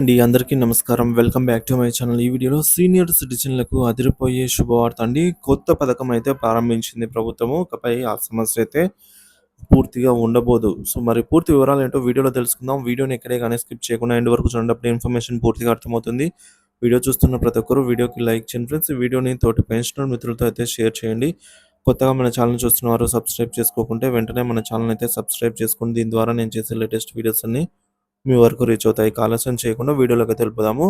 అండి అందరికీ నమస్కారం. Welcome back to my channel ఈ వీడియోలో సీనియర్ సిటిజన్లకు అదిరిపోయే శుభవార్త అండి. కొత్త పథకం అయితే ప్రారంభించింది ప్రభుత్వము. ఇకపై ఆ సమస్య అయితే పూర్తిగా ఉండబోదు. సో మరి పూర్తి వివరాలు ఏంటో వీడియోలో తెలుసుకుందాం. వీడియోని ఎక్కడే కానీ స్కిప్ చేయకుండా ఎండ్ వరకు చూడండి. అప్పుడు ఇన్ఫర్మేషన్ పూర్తిగా అర్థమవుతుంది. వీడియో చూస్తున్న ప్రతి ఒక్కరు వీడియోకి లైక్ చేయండి ఫ్రెండ్స్ వీడియోని తోటి పెన్షనర్ మిత్రులతో అయితే షేర్ చేయండి. కొత్తగా మన ఛానల్ చూస్తున్నవారు సబ్స్క్రైబ్ చేసుకోకుంటే వెంటనే మన ఛానల్ అయితే సబ్స్క్రైబ్ చేసుకోండి. దీని ద్వారా నేను చేసే లేటెస్ట్ వీడియోస్ అన్ని మీ వరకు రీచ్ అవుతాయి. ఆలస్యం చేయకుండా వీడియోలోకి తెలుపుదాము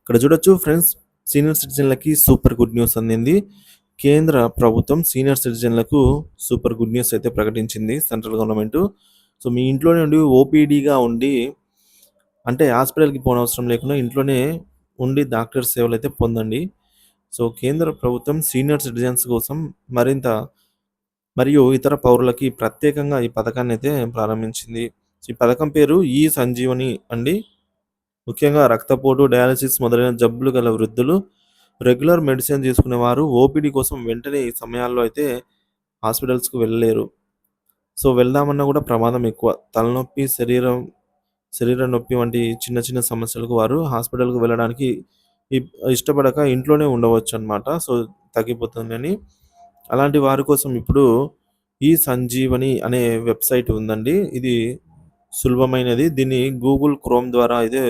ఇక్కడ చూడొచ్చు ఫ్రెండ్స్ సీనియర్ సిటిజన్లకి సూపర్ గుడ్ న్యూస్ అందింది. కేంద్ర ప్రభుత్వం సీనియర్ సిటిజన్లకు సూపర్ గుడ్ న్యూస్ అయితే ప్రకటించింది సెంట్రల్ గవర్నమెంట్. సో మీ ఇంట్లోనే ఉండి ఓపీడీగా ఉండి అంటే హాస్పిటల్కి పోనవసరం లేకుండా ఇంట్లోనే ఉండి డాక్టర్ సేవలు అయితే పొందండి. సో కేంద్ర ప్రభుత్వం సీనియర్ సిటిజన్స్ కోసం మరింత మరియు ఇతర పౌరులకి ప్రత్యేకంగా ఈ పథకాన్ని అయితే ప్రారంభించింది. ఈ పథకం పేరు ఈ సంజీవని అండి. ముఖ్యంగా రక్తపోటు డయాలసిస్ మొదలైన జబ్బులు గల వృద్ధులు రెగ్యులర్ మెడిసిన్ తీసుకునేవారు. ఓపీడీ కోసం వెంటనే ఈ సమయాల్లో అయితే హాస్పిటల్స్కు వెళ్ళలేరు. సో వెళ్దామన్నా కూడా ప్రమాదం ఎక్కువ. తలనొప్పి శరీరం శరీర నొప్పి వంటి చిన్న చిన్న సమస్యలకు వారు హాస్పిటల్కు వెళ్ళడానికి ఇష్టపడక ఇంట్లోనే ఉండవచ్చు అనమాట సో తగ్గిపోతుందని. అలాంటి వారి కోసం ఇప్పుడు ఈ సంజీవని అనే వెబ్సైట్ ఉందండి. ఇది సులభమైనది. దీన్ని గూగుల్ క్రోమ్ ద్వారా అయితే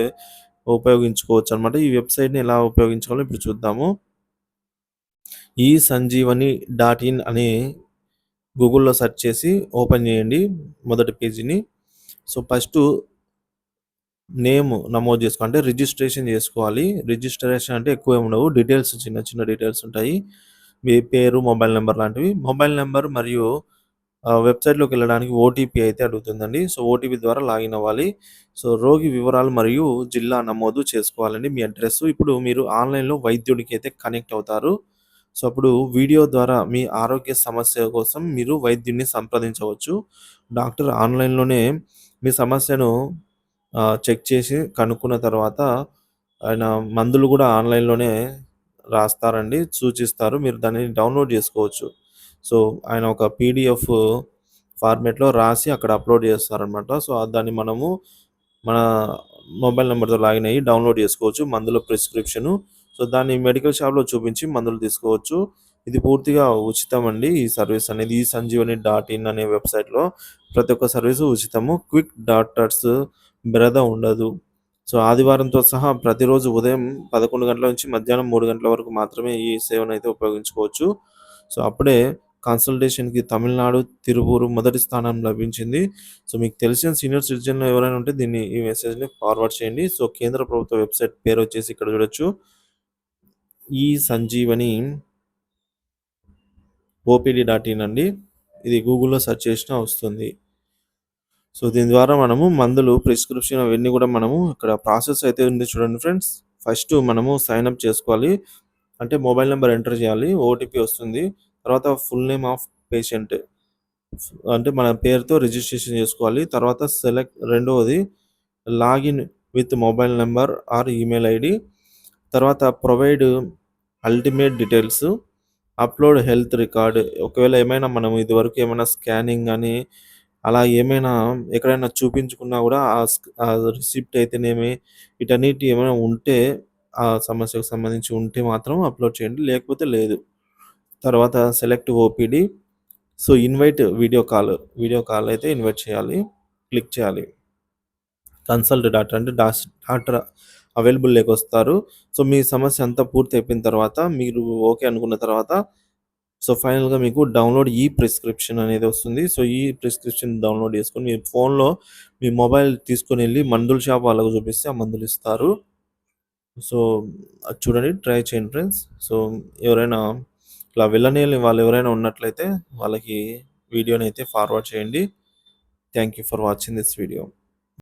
ఉపయోగించుకోవచ్చు అనమాట ఈ వెబ్సైట్ని ఎలా ఉపయోగించుకోవాలో ఇప్పుడు చూద్దాము. ఈ సంజీవని డాట్ ఇన్ అని గూగుల్లో సెర్చ్ చేసి ఓపెన్ చేయండి మొదటి పేజీని. సో ఫస్ట్ నేమ్ నమోదు చేసుకో అంటే రిజిస్ట్రేషన్ చేసుకోవాలి. రిజిస్ట్రేషన్ అంటే ఎక్కువ ఉండవు. డీటెయిల్స్ చిన్న చిన్న డీటెయిల్స్ ఉంటాయి. మీ పేరు మొబైల్ నెంబర్ లాంటివి. మొబైల్ నెంబర్ మరియు వెబ్సైట్లోకి వెళ్ళడానికి ఓటీపీ అయితే అడుగుతుందండి. సో ఓటీపీ ద్వారా లాగిన్ అవ్వాలి. సో రోగి వివరాలు మరియు జిల్లా నమోదు చేసుకోవాలండి మీ అడ్రస్ ఇప్పుడు మీరు ఆన్లైన్లో వైద్యుడికి అయితే కనెక్ట్ అవుతారు. సో అప్పుడు వీడియో ద్వారా మీ ఆరోగ్య సమస్య కోసం మీరు వైద్యుడిని సంప్రదించవచ్చు. డాక్టర్ ఆన్లైన్లోనే మీ సమస్యను చెక్ చేసి కనుక్కున్న తర్వాత ఆయన మందులు కూడా ఆన్లైన్లోనే రాస్తారండి. సూచిస్తారు. మీరు దాన్ని డౌన్లోడ్ చేసుకోవచ్చు. సో ఆయన ఒక పీడిఎఫ్ ఫార్మేట్లో రాసి అక్కడ అప్లోడ్ చేస్తారనమాట సో దాన్ని మనము మన మొబైల్ నెంబర్తో లాగిన్ అయ్యి డౌన్లోడ్ చేసుకోవచ్చు మందుల ప్రిస్క్రిప్షను. సో దాన్ని మెడికల్ షాప్లో చూపించి మందులు తీసుకోవచ్చు. ఇది పూర్తిగా ఉచితం అండి ఈ సర్వీస్ అనేది. ఈ సంజీవని డాట్ ఇన్ అనే వెబ్సైట్లో ప్రతి ఒక్క సర్వీసు ఉచితము. క్విక్ డాక్టర్స్ బ్రద ఉండదు. సో ఆదివారంతో సహా ప్రతిరోజు ఉదయం పదకొండు గంటల నుంచి మధ్యాహ్నం మూడు గంటల వరకు మాత్రమే ఈ సేవను అయితే ఉపయోగించుకోవచ్చు. సో అప్పుడే కన్సల్టేషన్కి తమిళనాడు తిరుపూరు మొదటి స్థానం లభించింది. సో మీకు తెలిసిన సీనియర్ సిటిజన్లు ఎవరైనా ఉంటే దీన్ని ఈ మెసేజ్ని ఫార్వర్డ్ చేయండి. సో కేంద్ర ప్రభుత్వ వెబ్సైట్ పేరు వచ్చేసి ఇక్కడ చూడొచ్చు. ఈ సంజీవని ఓపీడీ డాట్ ఇన్ అండి. ఇది గూగుల్లో సెర్చ్ చేసినా వస్తుంది. సో దీని ద్వారా మనము మందులు ప్రిస్క్రిప్షన్ అవన్నీ కూడా మనము ఇక్కడ ప్రాసెస్ అయితే ఉంది చూడండి ఫ్రెండ్స్ ఫస్ట్ మనము సైన్ అప్ చేసుకోవాలి. అంటే మొబైల్ నెంబర్ ఎంటర్ చేయాలి. ఓటీపీ వస్తుంది. తర్వాత ఫుల్ నేమ్ ఆఫ్ పేషెంట్ అంటే మన పేరుతో రిజిస్ట్రేషన్ చేసుకోవాలి. తర్వాత సెలెక్ట్ రెండవది login with mobile number or email ID తర్వాత provide ultimate details upload health record ఒకవేళ ఏమైనా మనం ఇదివరకు ఏమైనా స్కానింగ్ కానీ అలా ఏమైనా ఎక్కడైనా చూపించుకున్నా కూడా ఆ రిసిప్ట్ అయితేనేమి వీటన్నిటి ఏమైనా ఉంటే ఆ సమస్యకు సంబంధించి ఉంటే మాత్రం అప్లోడ్ చేయండి. లేకపోతే లేదు. తర్వాత select OPD so invite video call video call అయితే ఇన్వైట్ చేయాలి. క్లిక్ చేయాలి. కన్సల్ట్ డాక్టర్ అంటే డాక్టర్ అవైలబుల్ లేక వస్తారు. సో మీ సమస్య అంతా పూర్తి అయిపోయిన తర్వాత మీరు ఓకే అనుకున్న తర్వాత సో ఫైనల్గా మీకు డౌన్లోడ్ ఈ ప్రిస్క్రిప్షన్ అనేది వస్తుంది. సో ఈ ప్రిస్క్రిప్షన్ డౌన్లోడ్ చేసుకొని మీ ఫోన్లో మీ మొబైల్ తీసుకొని వెళ్ళి మందుల షాప్ వాళ్ళకు చూపిస్తే ఆ మందులు ఇస్తారు. సో అది చూడండి ట్రై చేయండి ఫ్రెండ్స్ సో ఎవరైనా ఇట్లా వెళ్ళని వాళ్ళు ఎవరైనా ఉన్నట్లయితే వాళ్ళకి వీడియోని అయితే ఫార్వర్డ్ చేయండి. Thank you for watching this video